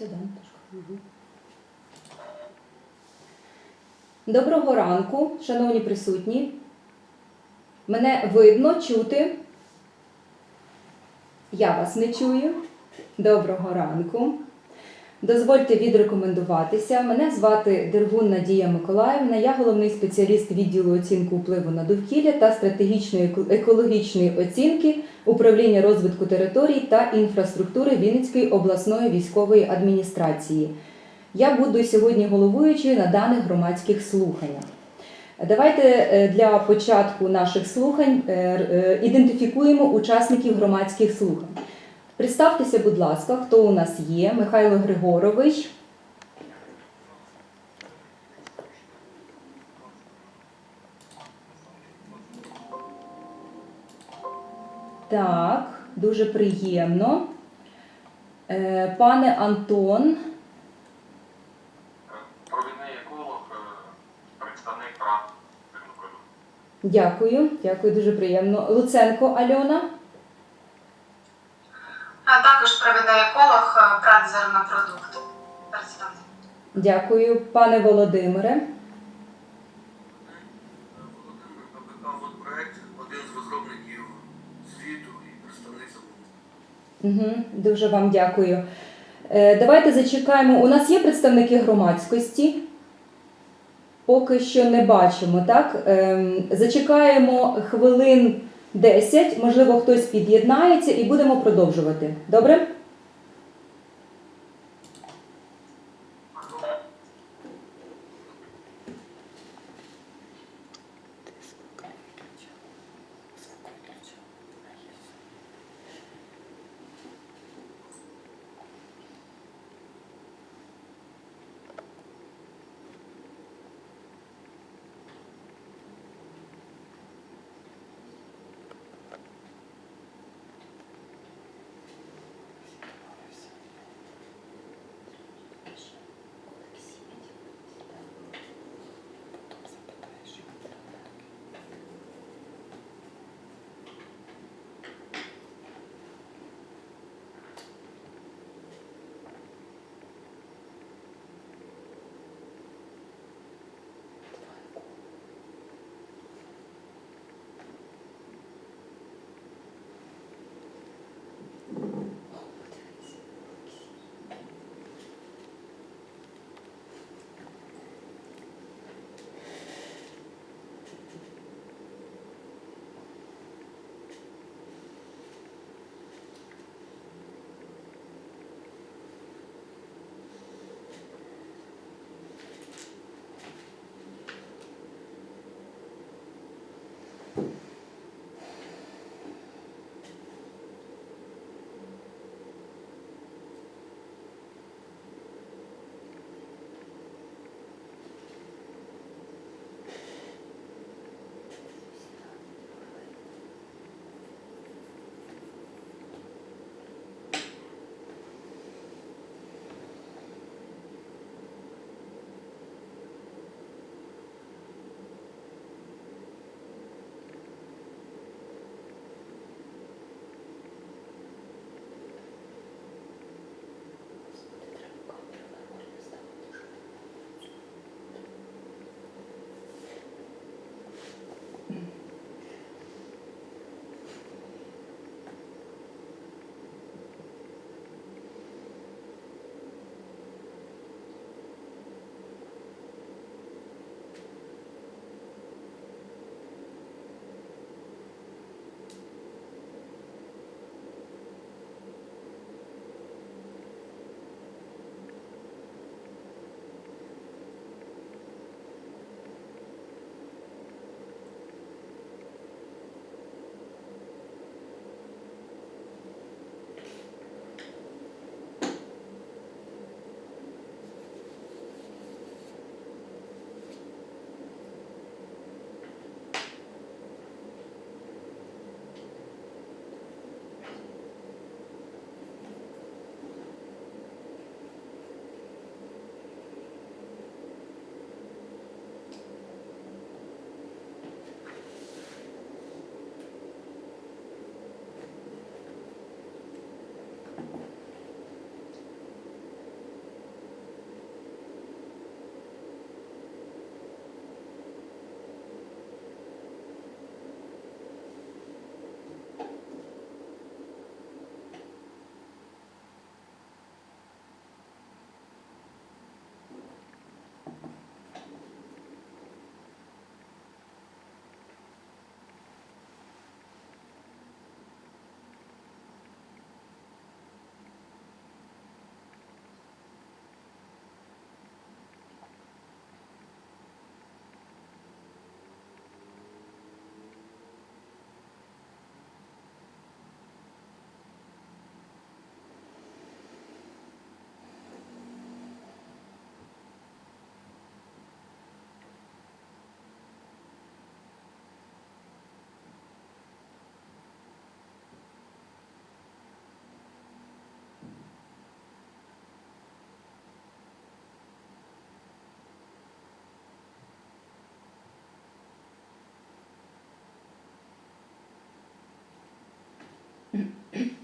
Да, Доброго ранку, шановні присутні. Мене видно, чути. Я вас не чую. Доброго ранку. Дозвольте відрекомендуватися. Мене звати Дергун Надія Миколаївна. Я головний спеціаліст відділу оцінки впливу на довкілля та стратегічної екологічної оцінки управління розвитку територій та інфраструктури Вінницької обласної військової адміністрації. Я буду сьогодні головуючою на даних громадських слуханнях. Давайте е, для початку наших слухань е, е, ідентифікуємо учасників громадських слухань. Представтеся, будь ласка, хто у нас є? Михайло Григорович. Так, дуже приємно. Е, Пане Антон, Провідний еколог, представник прав дякую, дякую, дуже приємно. Луценко Альона. А також провідний еколог ПРАТ «Зернопродукт». Представник. Дякую, пане Володимире. Володимир КПК «Водпроект» один з розробників звіту і представник. Угу, дуже вам дякую. Е, давайте зачекаємо. У нас є представники громадськості. Поки що не бачимо, так? Ем, зачекаємо хвилин 10, можливо, хтось під'єднається і будемо продовжувати. Добре? Mm-hmm.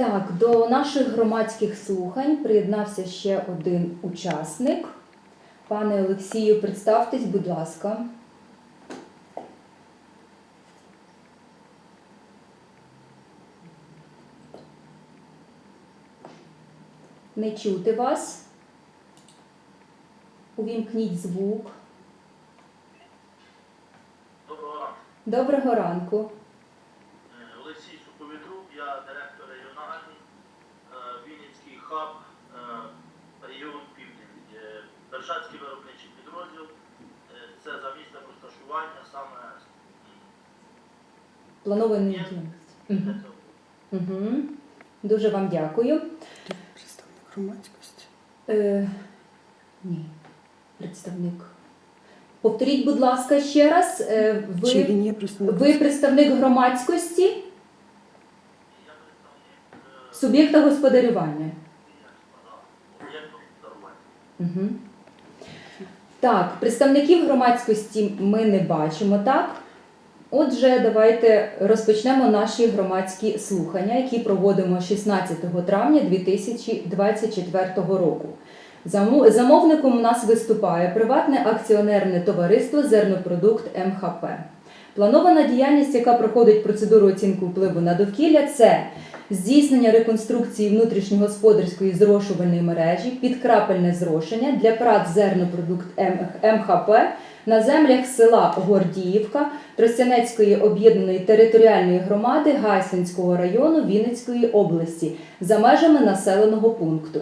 Так, до наших громадських слухань приєднався ще один учасник. Пане Олексію, представтесь, будь ласка. Не чути вас. Увімкніть звук. Доброго ранку. Доброго ранку. Хаб, е, регіон Південь. Е, Бершацький виробничий підрозділ. Е, Це за місцем розташування саме Планований Мгм. цього. Угу. Дуже вам дякую. Представник громадськості. Е, ні, представник. Повторіть, будь ласка, ще раз. Е, Чи ви, він є представником? ви представник громадськості, Я представник е, суб'єкта господарювання. Угу. Так, представників громадськості ми не бачимо, так? Отже, давайте розпочнемо наші громадські слухання, які проводимо 16 травня 2024 року. Замовником у нас виступає приватне акціонерне товариство Зернопродукт МХП. Планована діяльність, яка проходить процедуру оцінки впливу на довкілля, це здійснення реконструкції внутрішньогосподарської зрошувальної мережі, підкрапельне зрошення для прат зернопродукт МХП на землях села Гордіївка Тростянецької об'єднаної територіальної громади Гайсинського району Вінницької області за межами населеного пункту.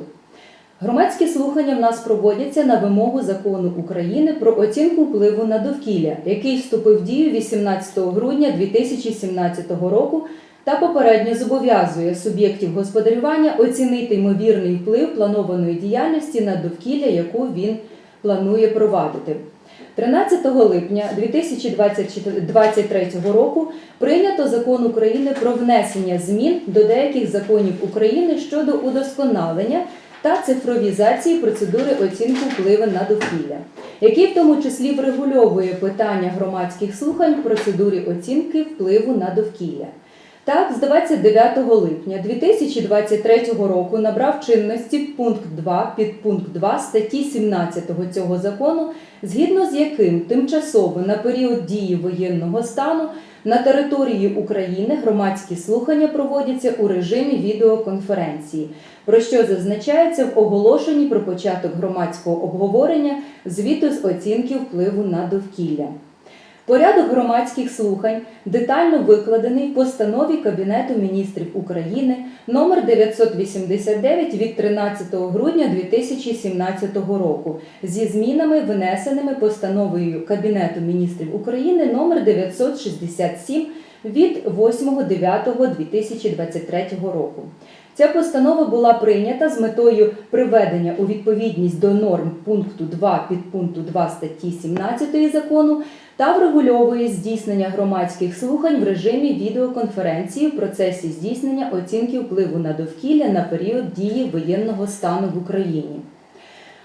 Громадські слухання в нас проводяться на вимогу закону України про оцінку впливу на довкілля, який вступив в дію 18 грудня 2017 року та попередньо зобов'язує суб'єктів господарювання оцінити ймовірний вплив планованої діяльності на довкілля, яку він планує провадити. 13 липня 2023 року прийнято закон України про внесення змін до деяких законів України щодо удосконалення та цифровізації процедури оцінки впливу на довкілля, який в тому числі врегульовує питання громадських слухань процедурі оцінки впливу на довкілля. Так, з 29 липня 2023 року набрав чинності пункт 2 підпункт 2 статті 17 цього закону, згідно з яким тимчасово на період дії воєнного стану на території України громадські слухання проводяться у режимі відеоконференції, про що зазначається в оголошенні про початок громадського обговорення звіту з оцінки впливу на довкілля. Порядок громадських слухань детально викладений в постанові Кабінету міністрів України номер 989 від 13 грудня 2017 року зі змінами, внесеними постановою Кабінету міністрів України номер 967 від 8.9.2023 року. Ця постанова була прийнята з метою приведення у відповідність до норм пункту 2 підпункту 2 статті 17 закону та врегульовує здійснення громадських слухань в режимі відеоконференції в процесі здійснення оцінки впливу на довкілля на період дії воєнного стану в Україні.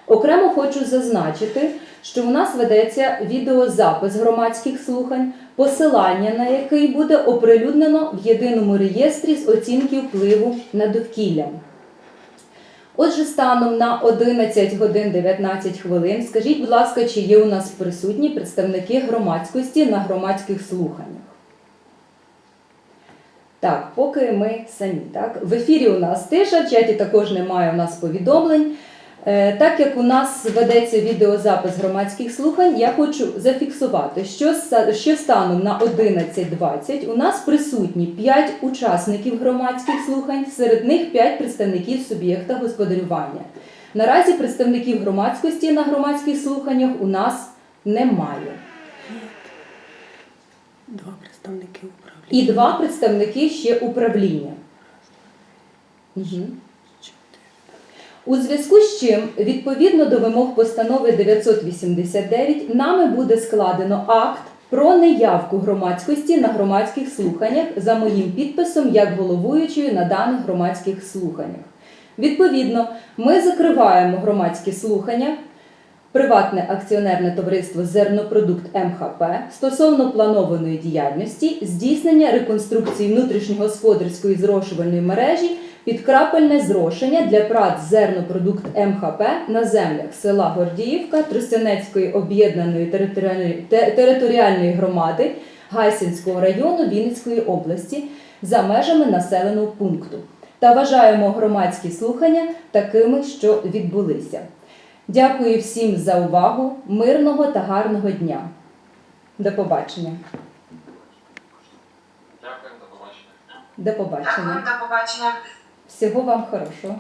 Окремо хочу зазначити, що у нас ведеться відеозапис громадських слухань, посилання на який буде оприлюднено в єдиному реєстрі з оцінки впливу на довкілля. Отже, станом на 11 годин 19 хвилин, скажіть, будь ласка, чи є у нас присутні представники громадськості на громадських слуханнях? Так, поки ми самі. Так? В ефірі у нас тиша, в чаті також немає у нас повідомлень. Е, Так як у нас ведеться відеозапис громадських слухань, я хочу зафіксувати, що, ста- що станом на 11.20 у нас присутні 5 учасників громадських слухань, серед них 5 представників суб'єкта господарювання. Наразі представників громадськості на громадських слуханнях у нас немає. Два представники управління. І два представники ще управління. Угу. У зв'язку з чим, відповідно до вимог постанови 989, нами буде складено акт про неявку громадськості на громадських слуханнях за моїм підписом як головуючої на даних громадських слуханнях. Відповідно, ми закриваємо громадські слухання. Приватне акціонерне товариство Зернопродукт МХП стосовно планованої діяльності здійснення реконструкції внутрішньогосподарської зрошувальної мережі підкрапельне зрошення для прат Зернопродукт МХП на землях села Гордіївка Тростянецької об'єднаної територіальної, територіальної громади Гайсинського району Вінницької області за межами населеного пункту та вважаємо громадські слухання такими, що відбулися. Дякую всім за увагу, мирного та гарного дня. До побачення. Дякую, до побачення. До побачення. Дякую, до побачення. Всього вам хорошого.